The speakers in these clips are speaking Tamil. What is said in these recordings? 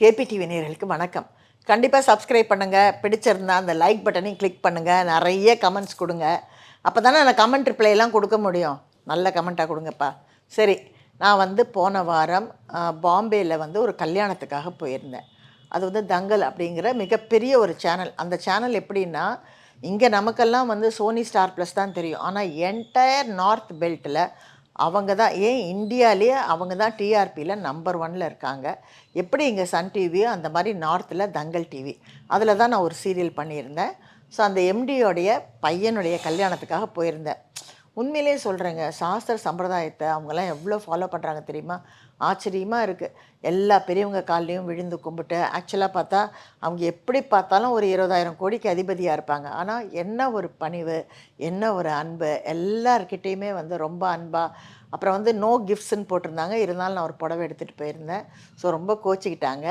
கேபிடிவி நேர்களுக்கு வணக்கம். கண்டிப்பாக சப்ஸ்கிரைப் பண்ணுங்கள் பிடிச்சிருந்தா அந்த லைக் பட்டனையும் கிளிக் பண்ணுங்கள் நிறைய கமெண்ட்ஸ் கொடுங்க. அப்போ தானே நான் கமெண்ட் ரிப்ளைலாம் கொடுக்க முடியும். நல்ல கமெண்ட்டாக கொடுங்கப்பா. சரி நான் வந்து போன வாரம் பாம்பேயில் வந்து ஒரு கல்யாணத்துக்காக போயிருந்தேன். அது வந்து தங்கல் அப்படிங்கிற மிகப்பெரிய ஒரு சேனல் அந்த சேனல் எப்படின்னா இங்கே நமக்கெல்லாம் வந்து சோனி ஸ்டார் ப்ளஸ் தான் தெரியும். ஆனால் என்டையர் நார்த் பெல்ட்டில் அவங்க தான் ஏன் இந்தியாவிலேயே அவங்க தான் டிஆர்பியில் நம்பர் ஒனில் இருக்காங்க. எப்படி இங்கே சன் டிவியோ அந்த மாதிரி நார்த்தில் தங்கல் டிவி அதில் தான் நான் ஒரு சீரியல் பண்ணியிருந்தேன். ஸோ அந்த எம்டியோடைய பையனுடைய கல்யாணத்துக்காக போயிருந்தேன். உண்மையிலேயே சொல்கிறேங்க சாஸ்திர சம்பிரதாயத்தை அவங்கெல்லாம் எவ்வளோ ஃபாலோ பண்ணுறாங்க தெரியுமா? ஆச்சரியமாக இருக்குது எல்லா பெரியவங்க கால்லையும் விழுந்து கும்பிட்டு ஆக்சுவலாக பார்த்தா அவங்க எப்படி பார்த்தாலும் ஒரு இருபதாயிரம் கோடிக்கு அதிபதியாக இருப்பாங்க. ஆனால் என்ன ஒரு பணிவு என்ன ஒரு அன்பு எல்லார்கிட்டேயுமே வந்து ரொம்ப அன்பாக அப்புறம் வந்து நோ கிஃப்ட்ஸ்ன்னு போட்டிருந்தாங்க. இருந்தாலும் நான் ஒரு புடவை எடுத்துகிட்டு போயிருந்தேன். ஸோ ரொம்ப கோச்சிக்கிட்டாங்க.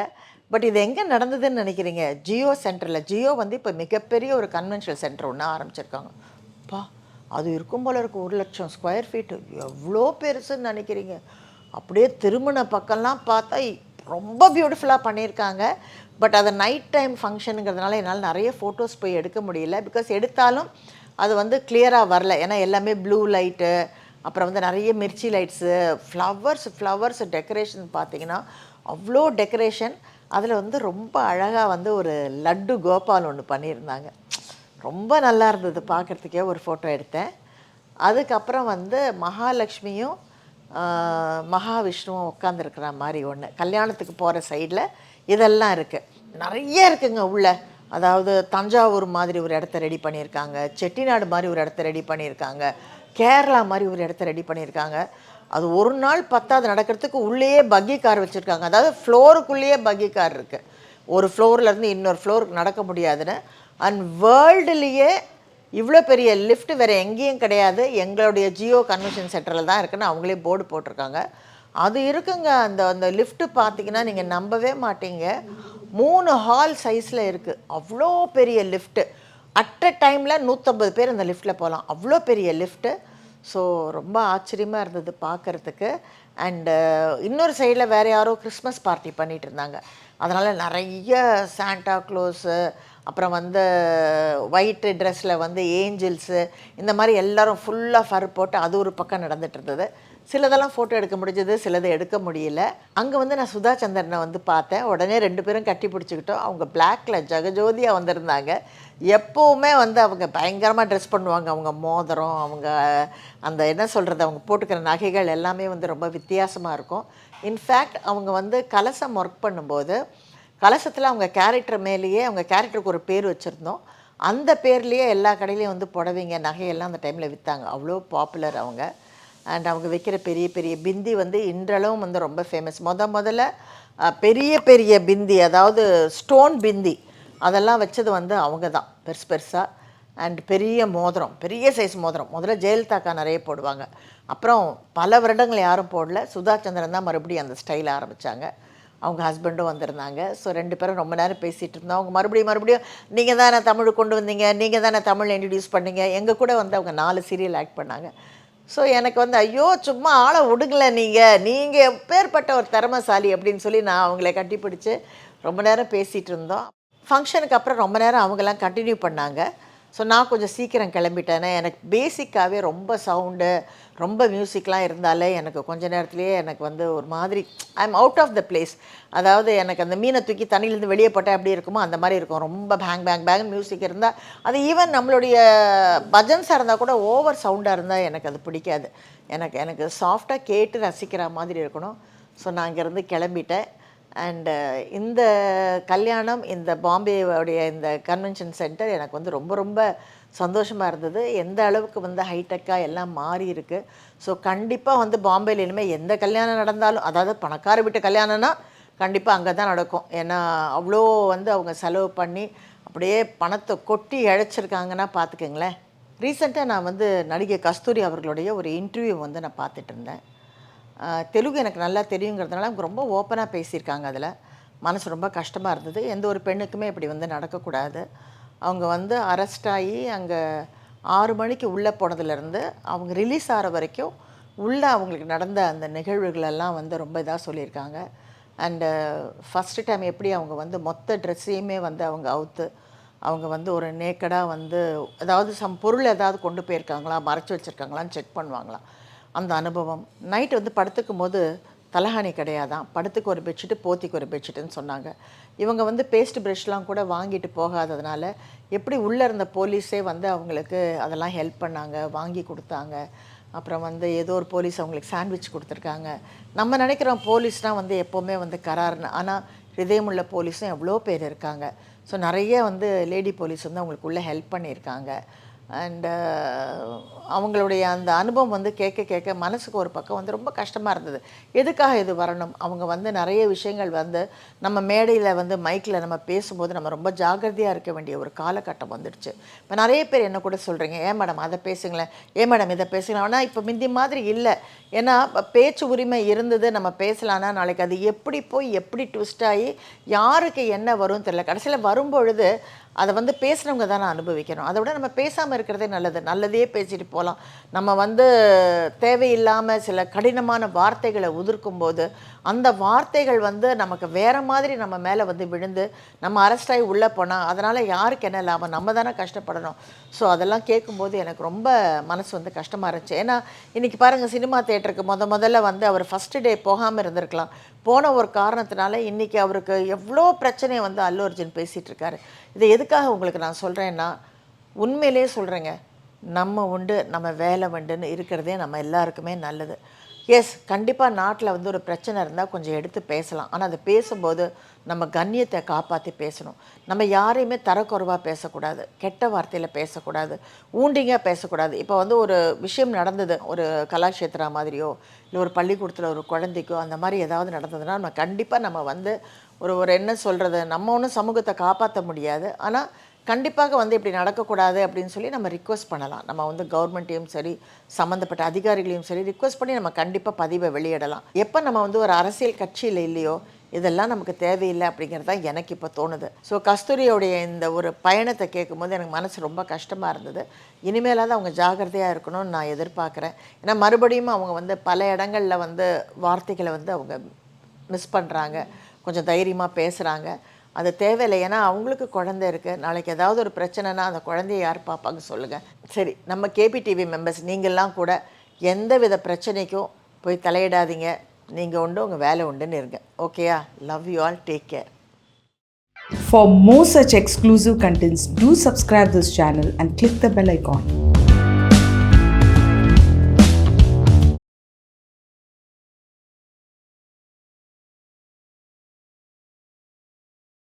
பட் இது எங்கே நடந்ததுன்னு நினைக்கிறீங்க? ஜியோ சென்டரில் ஜியோ வந்து இப்போ மிகப்பெரிய ஒரு கன்வென்ஷனல் சென்டர் ஒன்று ஆரம்பிச்சிருக்காங்க. பா அது இருக்கும் போல இருக்கும் ஒரு லட்சம் ஸ்கொயர் ஃபீட்டு எவ்வளோ பெருசுன்னு நினைக்கிறீங்க? அப்படியே திருமண பக்கம்லாம் பார்த்தா ரொம்ப பியூட்டிஃபுல்லாக பண்ணியிருக்காங்க. பட் அது நைட் டைம் ஃபங்க்ஷனுங்கிறதுனால என்னால் நிறைய ஃபோட்டோஸ் போய் எடுக்க முடியல. பிகாஸ் எடுத்தாலும் அது வந்து கிளியராக வரல. ஏன்னா எல்லாமே ப்ளூ லைட்டு அப்புறம் வந்து நிறைய mirchi lights flowers flowers decoration பார்த்தீங்கன்னா அவ்வளோ டெக்கரேஷன் அதில் வந்து ரொம்ப அழகாக வந்து ஒரு லட்டு கோபால் ஒன்று பண்ணியிருந்தாங்க. ரொம்ப நல்லா இருந்தது பார்க்குறதுக்கே. ஒரு ஃபோட்டோ எடுத்தேன். அதுக்கப்புறம் வந்து மகாலட்சுமியும் மகாவிஷ்ணுவும் உட்காந்துருக்கிற மாதிரி ஒன்று கல்யாணத்துக்கு போகிற சைடில் இதெல்லாம் இருக்குது நிறைய இருக்குங்க உள்ள. அதாவது தஞ்சாவூர் மாதிரி ஒரு இடத்த ரெடி பண்ணியிருக்காங்க. செட்டிநாடு மாதிரி ஒரு இடத்த ரெடி பண்ணியிருக்காங்க. கேரளா மாதிரி ஒரு இடத்த ரெடி பண்ணியிருக்காங்க. அது ஒரு நாள் பத்தாவது நடக்கிறதுக்கு உள்ளேயே பக்கி கார் வச்சுருக்காங்க. அதாவது ஃப்ளோருக்குள்ளேயே பக்கி கார் இருக்குது ஒரு ஃப்ளோர்லேருந்து இன்னொரு ஃப்ளோருக்கு நடக்க முடியாதுன்னு அண்ட் வேர்ல்டுலேயே இவ்வளோ பெரிய லிஃப்ட் வேறு எங்கேயும் கிடையாது. எங்களுடைய ஜியோ கன்வென்ஷன் சென்டரில் தான் இருக்குன்னு அவங்களே போர்டு போட்டிருக்காங்க. அது இருக்குங்க. அந்த அந்த லிஃப்ட்டு பார்த்தீங்கன்னா நீங்கள் நம்பவே மாட்டீங்க. மூணு ஹால் சைஸில் இருக்குது அவ்வளோ பெரிய லிஃப்ட்டு அட் அ டைமில் நூற்றம்பது பேர் அந்த லிஃப்ட்டில் போகலாம் அவ்வளோ பெரிய லிஃப்ட்டு ஸோ ரொம்ப ஆச்சரியமாக இருந்தது பார்க்குறதுக்கு. அண்டு இன்னொரு சைடில் வேறு யாரோ கிறிஸ்மஸ் பார்ட்டி பண்ணிகிட்டு இருந்தாங்க. அதனால் நிறைய சாண்டா க்ளோஸு அப்புறம் வந்து ஒயிட்டு ட்ரெஸ்ஸில் வந்து ஏஞ்சல்ஸு இந்த மாதிரி எல்லோரும் ஃபுல்லாக ஃபர் போட்டு அது ஒரு பக்கம் நடந்துட்டு இருந்தது. சிலதெல்லாம் ஃபோட்டோ எடுக்க முடிஞ்சது சிலதை எடுக்க முடியல. அங்கே வந்து நான் சுதா சந்திரனை வந்து பார்த்தேன். உடனே ரெண்டு பேரும் கட்டி பிடிச்சிக்கிட்டோம். அவங்க பிளாக்கில் ஜெகஜோதியாக வந்திருந்தாங்க. எப்போவுமே வந்து அவங்க பயங்கரமாக ட்ரெஸ் பண்ணுவாங்க. அவங்க மோதிரம் அவங்க அந்த என்ன சொல்கிறது அவங்க போட்டுக்கிற நகைகள் எல்லாமே வந்து ரொம்ப வித்தியாசமாக இருக்கும். இன்ஃபேக்ட் அவங்க வந்து கலசம் ஒர்க் பண்ணும்போது கலசத்தில் அவங்க கேரக்டர் மேலேயே அவங்க கேரக்டருக்கு ஒரு பேர் வச்சுருந்தோம். அந்த பேர்லேயே எல்லா கடையிலையும் வந்து புடவைங்க நகையெல்லாம் அந்த டைமில் விற்றாங்க அவ்வளோ பாப்புலர் அவங்க. அண்ட் அவங்க வைக்கிற பெரிய பெரிய பிந்தி வந்து இன்றளவும் வந்து ரொம்ப ஃபேமஸ் முத முதல்ல பெரிய பெரிய பிந்தி அதாவது ஸ்டோன் பிந்தி அதெல்லாம் வச்சது வந்து அவங்க தான் பெருசு பெருசாக அண்ட் பெரிய மோதிரம் பெரிய சைஸ் மோதிரம். முதல்ல ஜெயலலிதாக்கா நிறைய போடுவாங்க. அப்புறம் பல வருடங்கள் யாரும் போடல. சுதா சந்திரன் தான் மறுபடியும் அந்த ஸ்டைல் ஆரம்பித்தாங்க அவங்க ஹஸ்பண்டும் வந்திருந்தாங்க. ஸோ ரெண்டு பேரும் ரொம்ப நேரம் பேசிகிட்டு இருந்தோம். அவங்க மறுபடியும் மறுபடியும் நீங்கள் தானே தமிழ் கொண்டு வந்தீங்க? நீங்கள் தானே தமிழ் இன்ட்ரடியூஸ் பண்ணீங்க? எங்கள் கூட வந்து அவங்க நாலு சீரியல் ஆக்ட் பண்ணாங்க. ஸோ எனக்கு வந்து ஐயோ சும்மா ஆளை விடுங்களே நீங்கள் நீங்கள் எப்பேற்பட்ட ஒரு திறமசாலி? அப்படின்னு சொல்லி நான் அவங்கள கட்டிப்பிடிச்சு ரொம்ப நேரம் பேசிகிட்டு இருந்தோம். ஃபங்க்ஷனுக்கு அப்புறம் ரொம்ப நேரம் அவங்கெல்லாம் கண்டினியூ பண்ணாங்க. ஸோ நான் கொஞ்சம் சீக்கிரம் கிளம்பிட்டேனே எனக்கு பேசிக்காகவே ரொம்ப சவுண்டு ரொம்ப மியூசிக்லாம் இருந்தாலே எனக்கு கொஞ்ச நேரத்துலேயே எனக்கு வந்து ஒரு மாதிரி I am out of the place அதாவது எனக்கு அந்த மீனை தூக்கி தண்ணியிலேருந்து வெளியே போட்டால் எப்படி இருக்குமோ அந்த மாதிரி இருக்கும். ரொம்ப பேங் பேங் பேங் மியூசிக் இருந்தால் அது ஈவன் நம்மளுடைய பஜன்ஸாக இருந்தால் கூட ஓவர் சவுண்டாக இருந்தால் எனக்கு அது பிடிக்காது. எனக்கு எனக்கு சாஃப்டாக கேட்டு ரசிக்கிற மாதிரி இருக்கணும். ஸோ நான் இங்கேருந்து கிளம்பிட்டேன். அண்டு uh, இந்த கல்யாணம் இந்த பாம்பேவுடைய இந்த கன்வென்ஷன் சென்டர் எனக்கு வந்து ரொம்ப ரொம்ப சந்தோஷமாக இருந்தது. எந்த அளவுக்கு வந்து ஹைடெக்காக எல்லாம் மாறி இருக்கு. ஸோ கண்டிப்பாக வந்து பாம்பேயில் இனிமேல் எந்த கல்யாணம் நடந்தாலும் அதாவது பணக்கார வீட்டு கல்யாணம்னா கண்டிப்பாக அங்கே தான் நடக்கும். ஏன்னா அவ்வளோ வந்து அவங்க செலவு பண்ணி அப்படியே பணத்தை கொட்டி இழைச்சிருக்காங்கன்னா பார்த்துக்கங்களேன். ரீசெண்டாக நான் வந்து நடிகை கஸ்தூரி அவர்களுடைய ஒரு இன்டர்வியூ வந்து நான் பார்த்துட்டு இருந்தேன். தெலுங்கு எனக்கு நல்லா தெரியுங்கிறதுனால அவங்க ரொம்ப ஓப்பனாக பேசியிருக்காங்க அதில். மனசு ரொம்ப கஷ்டமாக இருந்தது. எந்த ஒரு பெண்ணுக்குமே இப்படி வந்து நடக்கக்கூடாது. அவங்க வந்து அரெஸ்ட் ஆகி அங்கே ஆறு மணிக்கு உள்ளே போனதுலேருந்து அவங்க ரிலீஸ் ஆகிற வரைக்கும் உள்ளே அவங்களுக்கு நடந்த அந்த நிகழ்வுகளெல்லாம் வந்து ரொம்ப இதாக சொல்லியிருக்காங்க. அண்டு ஃபஸ்ட்டு டைம் எப்படி அவங்க வந்து மொத்த ட்ரெஸ்ஸையுமே வந்து அவங்க அவுத்து அவங்க வந்து ஒரு நேக்கடாக வந்து ஏதாவது சம் பொருள் ஏதாவது கொண்டு போயிருக்காங்களா மறைச்சி வச்சுருக்காங்களான்னு செக் பண்ணுவாங்களாம். அந்த அனுபவம். நைட் வந்து படுத்துக்கும் போது தலஹானி கிடையாதான் படுத்துக்கு ஒரு பெட்ஷீட்டு போத்திக்கு ஒரு பெட்ஷீட்டுன்னு சொன்னாங்க. இவங்க வந்து பேஸ்ட் ப்ரெஷ்லாம் கூட வாங்கிட்டு போகாததுனால எப்படி உள்ளே இருந்த போலீஸே வந்து அவங்களுக்கு அதெல்லாம் ஹெல்ப் பண்ணாங்க வாங்கி கொடுத்தாங்க. அப்புறம் வந்து ஏதோ ஒரு போலீஸ் அவங்களுக்கு சாண்ட்விச் கொடுத்துருக்காங்க. நம்ம நினைக்கிறோம் போலீஸ்னால் வந்து எப்போவுமே வந்து கராருன்னு ஆனால் ஹிருதயமுள்ள போலீஸும் எவ்வளோ பேர் இருக்காங்க. ஸோ நிறைய வந்து லேடி போலீஸ் வந்து அவங்களுக்கு உள்ளே ஹெல்ப் பண்ணியிருக்காங்க. அண்டு uh, அவங்களுடைய அந்த அனுபவம் வந்து கேட்க கேட்க மனசுக்கு ஒரு பக்கம் வந்து ரொம்ப கஷ்டமாக இருந்தது. எதுக்காக இது வரணும்? அவங்க வந்து நிறைய விஷயங்கள் வந்து நம்ம மேடையில் வந்து மைக்கில் நம்ம பேசும்போது நம்ம ரொம்ப ஜாக்கிரதையாக இருக்க வேண்டிய ஒரு காலகட்டம் வந்துடுச்சு. இப்போ நிறைய பேர் என்ன கூட சொல்கிறீங்க ஏன் மேடம் அதை பேசுங்களேன்? ஏன் மேடம் இதை பேசுங்களேன்? ஆனால் இப்போ முந்தி மாதிரி இல்லை. ஏன்னா பேச்சு உரிமை இருந்தது நம்ம பேசலான்னா நாளைக்கு அது எப்படி போய் எப்படி ட்விஸ்ட் ஆகி யாருக்கு என்ன வரும் தெரியல. கடைசியில் வரும்பொழுது அதை வந்து பேசுகிறவங்க தானே அனுபவிக்கணும். அதை விட நம்ம பேசாமல் இருக்கிறதே நல்லது. நல்லதே பேசிட்டு போகலாம் நம்ம வந்து தேவையில்லாமல் சில கடினமான வார்த்தைகளை உதிர்க்கும் போது அந்த வார்த்தைகள் வந்து நமக்கு வேறு மாதிரி நம்ம மேலே வந்து விழுந்து நம்ம அரெஸ்டாகி உள்ளே போனால் அதனால் யாருக்கு என்ன லாபம்? நம்ம தானே கஷ்டப்படணும். ஸோ அதெல்லாம் கேட்கும்போது எனக்கு ரொம்ப மனசு வந்து கஷ்டமாக இருந்துச்சு. ஏன்னா இன்றைக்கி பாருங்கள் சினிமா தேட்டருக்கு முத முதல்ல வந்து அவர் ஃபஸ்ட்டு டே போகாமல் இருந்திருக்கலாம். போன ஒரு காரணத்தினால இன்றைக்கி அவருக்கு எவ்வளோ பிரச்சனையை வந்து அல்லு அர்ஜுன் பேசிகிட்டு இருக்காரு. இதை எதுக்காக உங்களுக்கு நான் சொல்கிறேன்னா உண்மையிலே சொல்கிறேங்க நம்ம உண்டு நம்ம வேலை உண்டுன்னு இருக்கிறதே நம்ம எல்லாருக்குமே நல்லது. எஸ் கண்டிப்பாக நாட்டில் வந்து ஒரு பிரச்சனை இருந்தால் கொஞ்சம் எடுத்து பேசலாம். ஆனால் அதை பேசும்போது நம்ம கண்ணியத்தை காப்பாற்றி பேசணும். நம்ம யாரையுமே தரக்குறைவாக பேசக்கூடாது. கெட்ட வார்த்தையில் பேசக்கூடாது. ஊண்டிங்காக பேசக்கூடாது. இப்போ வந்து ஒரு விஷயம் நடந்தது. ஒரு கலாக்ஷேத்ரா மாதிரியோ இல்லை ஒரு பள்ளிக்கூடத்தில் ஒரு குழந்தைக்கோ அந்த மாதிரி ஏதாவது நடந்ததுன்னா நம்ம கண்டிப்பாக நம்ம வந்து ஒரு ஒரு என்ன சொல்கிறது நம்ம ஒன்றும் சமூகத்தை காப்பாற்ற முடியாது. ஆனால் கண்டிப்பாக வந்து இப்படி நடக்கக்கூடாது அப்படின்னு சொல்லி நம்ம ரிக்வஸ்ட் பண்ணலாம். நம்ம வந்து கவர்மெண்ட்டையும் சரி சம்மந்தப்பட்ட அதிகாரிகளையும் சரி ரிக்வஸ்ட் பண்ணி நம்ம கண்டிப்பாக பதிவை வெளியிடலாம். எப்போ நம்ம வந்து ஒரு அரசியல் கட்சியில் இல்லையோ இதெல்லாம் நமக்கு தேவையில்லை அப்படிங்கிறது தான் எனக்கு இப்போ தோணுது. ஸோ கஸ்தூரியோடைய இந்த ஒரு பயணத்தை கேட்கும்போது எனக்கு மனசு ரொம்ப கஷ்டமாக இருந்தது. இனிமேலாவது அவங்க ஜாகிரதையாக இருக்கணும்னு நான் எதிர்பார்க்குறேன். ஏன்னா மறுபடியும் அவங்க வந்து பல இடங்களில் வந்து வார்த்தைகளை வந்து அவங்க மிஸ் பண்ணுறாங்க கொஞ்சம் தைரியமாக பேசுகிறாங்க அது தேவையில்லை. ஏன்னா அவங்களுக்கு குழந்தை இருக்குது நாளைக்கு ஏதாவது ஒரு பிரச்சனைனா அந்த குழந்தைய யார் பார்ப்பாங்க சொல்லுங்கள் சரி நம்ம கேபிடிவி மெம்பர்ஸ் நீங்கள்லாம் கூட எந்த வித பிரச்சனைக்கும் போய் தலையிடாதீங்க. நீங்கள் உண்டு உங்கள் வேலை உண்டுன்னு இருங்க. ஓகேயா love you all take care For more such exclusive contents, do subscribe this channel and click the bell icon.